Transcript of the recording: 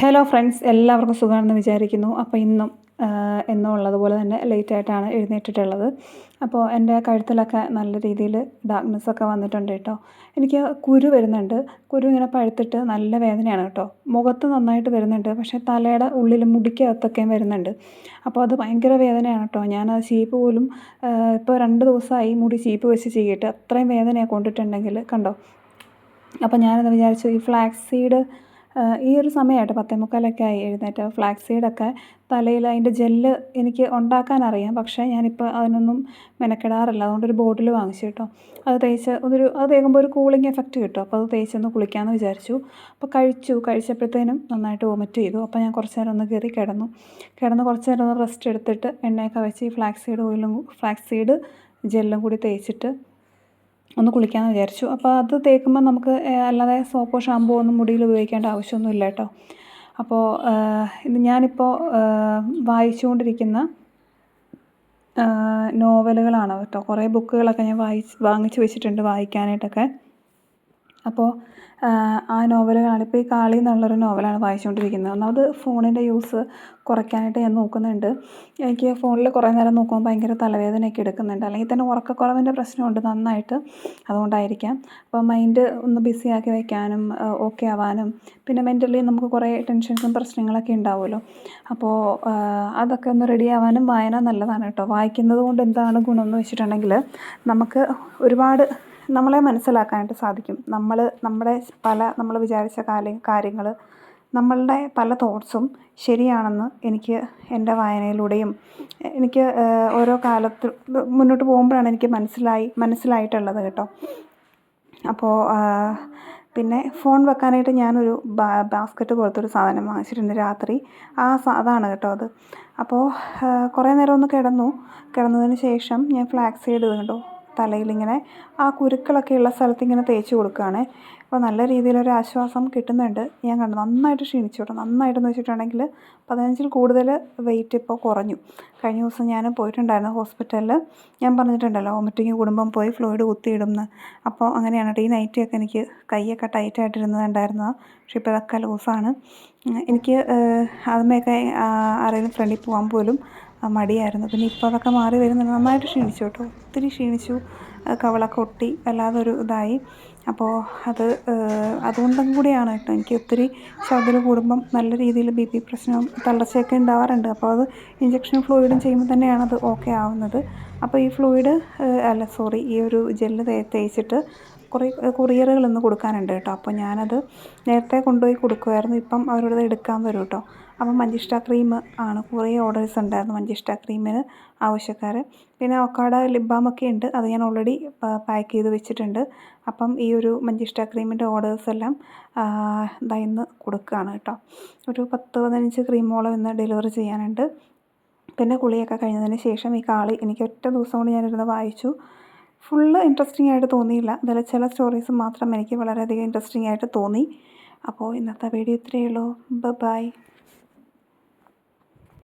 Hello friends എല്ലാവർക്കും സുഖമാണെന്ന് വിചാരിക്കുന്നു. അപ്പോൾ ഇന്നും എന്നും ഉള്ളതുപോലെ തന്നെ ലേറ്റ് ആയിട്ടാണ് എഴുന്നേറ്റിട്ടുള്ളത്. അപ്പോൾ എന്റെ കഴുത്തിലൊക്കെ നല്ല രീതിയിൽ ഡാർക്ക്നെസ് ഒക്കെ വന്നിട്ടുണ്ട് കേട്ടോ. എനിക്ക് കുരു വരുന്നുണ്ട്. കുരു ഇങ്ങനെ പഴുത്തിട്ട് നല്ല വേദനയാണ് കേട്ടോ. മുഖത്ത് നന്നായിട്ട് വരുന്നുണ്ട്. പക്ഷേ തലയുടെ ഉള്ളിൽ മുടിക്കകത്തൊക്കെയും വരുന്നുണ്ട്. അപ്പോൾ അത് ഭയങ്കര വേദനയാണ് കേട്ടോ. ഞാൻ ആ ചീപ്പ് പോലും ഇപ്പോൾ രണ്ട് ദിവസമായി മുടി ചീപ്പ് വെച്ച് ചെയ്തിട്ട് അത്രയും വേദനയാണ് കൊണ്ടിട്ടുണ്ടെങ്കിൽ കണ്ടോ? അപ്പോൾ ഞാനത് വിചാരിച്ചു ഈ ഫ്ലാക്സ് സീഡ് ഈ ഒരു സമയമായിട്ട് പത്തേ മുക്കാലൊക്കെ ആയി എഴുന്നേറ്റ്. ഫ്ലാക്സ് സീഡൊക്കെ തലയിൽ അതിന്റെ ജെല്ല് എനിക്ക് ഉണ്ടാക്കാൻ അറിയാം. പക്ഷേ ഞാനിപ്പോൾ അതിനൊന്നും മെനക്കെടാറില്ല. അതുകൊണ്ടൊരു ബോട്ടിൽ വാങ്ങിച്ചു കേട്ടോ. അത് തേച്ച് ഒരു അത് തേക്കുമ്പോൾ ഒരു കൂളിംഗ് എഫക്റ്റ് കിട്ടും. അപ്പോൾ അത് തേച്ചൊന്ന് കുളിക്കാമെന്ന് വിചാരിച്ചു. അപ്പോൾ കഴിച്ചു. കഴിച്ചപ്പോഴത്തേനും നന്നായിട്ട് വോമിറ്റ് ചെയ്തു. അപ്പോൾ ഞാൻ കുറച്ച് നേരം ഒന്ന് കയറി കിടന്നു. കിടന്ന് കുറച്ച് നേരം ഒന്ന് റെസ്റ്റ് എടുത്തിട്ട് എണ്ണയൊക്കെ വെച്ച് ഈ ഫ്ലാക്സ് സീഡ് ഓയിലും ഫ്ലാക്സ് സീഡ് ജെല്ലും കൂടി തേച്ചിട്ട് ഒന്ന് കുളിക്കാമെന്ന് വിചാരിച്ചു. അപ്പോൾ അത് തേക്കുമ്പോൾ നമുക്ക് അല്ലാതെ സോപ്പോ ഷാമ്പോ ഒന്നും മുടിയിൽ ഉപയോഗിക്കേണ്ട ആവശ്യമൊന്നുമില്ല കേട്ടോ. അപ്പോൾ ഇത് ഞാനിപ്പോൾ വായിച്ചുകൊണ്ടിരിക്കുന്ന നോവലുകളാണ് കേട്ടോ. കുറേ ബുക്കുകളൊക്കെ ഞാൻ വായിച്ച് വാങ്ങിച്ച് വെച്ചിട്ടുണ്ട് വായിക്കാനായിട്ടൊക്കെ. അപ്പോൾ ആ നോവലുകളാണ്. ഇപ്പോൾ ഈ കാളി എന്നുള്ളൊരു നോവലാണ് വായിച്ചുകൊണ്ടിരിക്കുന്നത്. ഒന്നാമത് ഫോണിന്റെ യൂസ് കുറയ്ക്കാനായിട്ട് ഞാൻ നോക്കുന്നുണ്ട്. എനിക്ക് ഫോണിൽ കുറേ നേരം നോക്കുമ്പോൾ ഭയങ്കര തലവേദനയൊക്കെ എടുക്കുന്നുണ്ട്. അല്ലെങ്കിൽ തന്നെ ഉറക്കക്കുറവിന്റെ പ്രശ്നമുണ്ട് നന്നായിട്ട് അതുകൊണ്ടായിരിക്കാം. അപ്പോൾ മൈൻഡ് ഒന്ന് ബിസി ആക്കി വയ്ക്കാനും ഓക്കെ ആവാനും പിന്നെ മെന്റലി നമുക്ക് കുറേ ടെൻഷൻസും പ്രശ്നങ്ങളൊക്കെ ഉണ്ടാവുമല്ലോ. അപ്പോൾ അതൊക്കെ ഒന്ന് റെഡി ആവാനും വായന നല്ലതാണ് കേട്ടോ. വായിക്കുന്നത് കൊണ്ട് എന്താണ് ഗുണം എന്ന് വെച്ചിട്ടുണ്ടെങ്കിൽ നമുക്ക് ഒരുപാട് നമ്മളെ മനസ്സിലാക്കാനായിട്ട് സാധിക്കും. നമ്മൾ നമ്മുടെ പല നമ്മൾ വിചാരിച്ച കാല കാര്യങ്ങൾ നമ്മളുടെ പല തോട്ട്സും ശരിയാണെന്ന് എനിക്ക് എന്റെ വായനയിലൂടെയും എനിക്ക് ഓരോ കാലത്ത് മുന്നോട്ട് പോകുമ്പോഴാണ് എനിക്ക് മനസ്സിലായി മനസ്സിലായിട്ടുള്ളത് കേട്ടോ. അപ്പോൾ പിന്നെ ഫോൺ വെക്കാനായിട്ട് ഞാനൊരു ബാ ബാസ്ക്കറ്റ് പോലത്തെ ഒരു സാധനം വാങ്ങിച്ചിട്ടുണ്ട് രാത്രി. ആ അതാണ് കേട്ടോ അത്. അപ്പോൾ കുറേ നേരം ഒന്ന് കിടന്നു. കിടന്നതിന് ശേഷം ഞാൻ ഫ്ലാക്സ് ചെയ്ത് കണ്ടോ? തലയിലിങ്ങനെ ആ കുരുക്കളൊക്കെ ഉള്ള സ്ഥലത്ത് ഇങ്ങനെ തേച്ച് കൊടുക്കുകയാണ്. അപ്പോൾ നല്ല രീതിയിലൊരു ആശ്വാസം കിട്ടുന്നുണ്ട്. ഞാൻ കണ്ടു നന്നായിട്ട് ക്ഷീണിച്ചു കേട്ടോ. നന്നായിട്ടെന്ന് വെച്ചിട്ടുണ്ടെങ്കിൽ പതിനഞ്ചിൽ കൂടുതൽ വെയിറ്റ് ഇപ്പോൾ കുറഞ്ഞു. കഴിഞ്ഞ ദിവസം ഞാൻ പോയിട്ടുണ്ടായിരുന്നു ഹോസ്പിറ്റലിൽ ഞാൻ പറഞ്ഞിട്ടുണ്ടല്ലോ വോമിറ്റിങ് കുടുംബം പോയി ഫ്ലൂയിഡ് കുത്തിയിടുമെന്ന് അപ്പോൾ അങ്ങനെയാണ് ഈ നൈറ്റിയൊക്കെ എനിക്ക് കൈയൊക്കെ ടൈറ്റായിട്ടിരുന്നതുണ്ടായിരുന്നു പക്ഷേ ഇപ്പോൾ ഇതൊക്കെ ലൂസാണ്. എനിക്ക് ആദ്യമേയൊക്കെ ആരെങ്കിലും ഫ്രണ്ടിൽ പോകാൻ പോലും മടിയായിരുന്നു. പിന്നെ ഇപ്പോൾ അതൊക്കെ മാറി വരുന്നുണ്ട്. നന്നായിട്ട് ക്ഷീണിച്ചു കേട്ടോ. ഒത്തിരി ക്ഷീണിച്ചു. കവളൊക്കെ ഒട്ടി വല്ലാതൊരു ഇതായി. അപ്പോൾ അത് അതുകൊണ്ടും കൂടിയാണ് കേട്ടോ. എനിക്ക് ഒത്തിരി ഛർദിൽ കൂടുമ്പം നല്ല രീതിയിൽ ബി പി പ്രശ്നവും തളർച്ചയൊക്കെ ഉണ്ടാവാറുണ്ട്. അപ്പോൾ അത് ഇഞ്ചക്ഷൻ ഫ്ലൂയിഡും ചെയ്യുമ്പോൾ തന്നെയാണ് അത് ഓക്കെ ആവുന്നത്. അപ്പോൾ ഈ ഫ്ലൂയിഡ് അല്ല സോറി ഈ ഒരു ജെല്ല് തേച്ചിട്ട് കുറേ കൊറിയറുകൾ ഇന്ന് കൊടുക്കാനുണ്ട് കേട്ടോ. അപ്പോൾ ഞാനത് നേരത്തെ കൊണ്ടുപോയി കൊടുക്കുമായിരുന്നു ഇപ്പം അവരോട് എടുക്കാൻ വരും കേട്ടോ. അപ്പം മഞ്ചിഷ്ട ക്രീം ആണ്. കുറേ ഓർഡേഴ്സ് ഉണ്ടായിരുന്നു മഞ്ചിഷ്ട ക്രീമിന് ആവശ്യക്കാർ. പിന്നെ ഒക്കാട ലിപ് ബാമൊക്കെ ഉണ്ട്. അത് ഞാൻ ഓൾറെഡി പാക്ക് ചെയ്ത് വെച്ചിട്ടുണ്ട്. അപ്പം ഈ ഒരു മഞ്ചിഷ്ട ക്രീമിന്റെ ഓർഡേഴ്സ് എല്ലാം ഇതാ ഇന്ന് കൊടുക്കുകയാണ് കേട്ടോ. ഒരു പത്ത് പതിനഞ്ച് ക്രീമോളം ഇന്ന് ഡെലിവറി ചെയ്യാനുണ്ട്. പിന്നെ കുളിയൊക്കെ കഴിഞ്ഞതിന് ശേഷം ഈ കാളി എനിക്ക് ഒറ്റ ദിവസം കൊണ്ട് ഞാനിരുന്ന് വായിച്ചു. ഫുള്ള് ഇൻട്രസ്റ്റിംഗ് ആയിട്ട് തോന്നിയില്ല. അതിൽ ചില സ്റ്റോറീസ് മാത്രം എനിക്ക് വളരെയധികം ഇൻട്രസ്റ്റിംഗ് ആയിട്ട് തോന്നി. അപ്പോൾ ഇന്നത്തെ വീഡിയോ ഇത്രയേ ഉള്ളൂ. ബൈ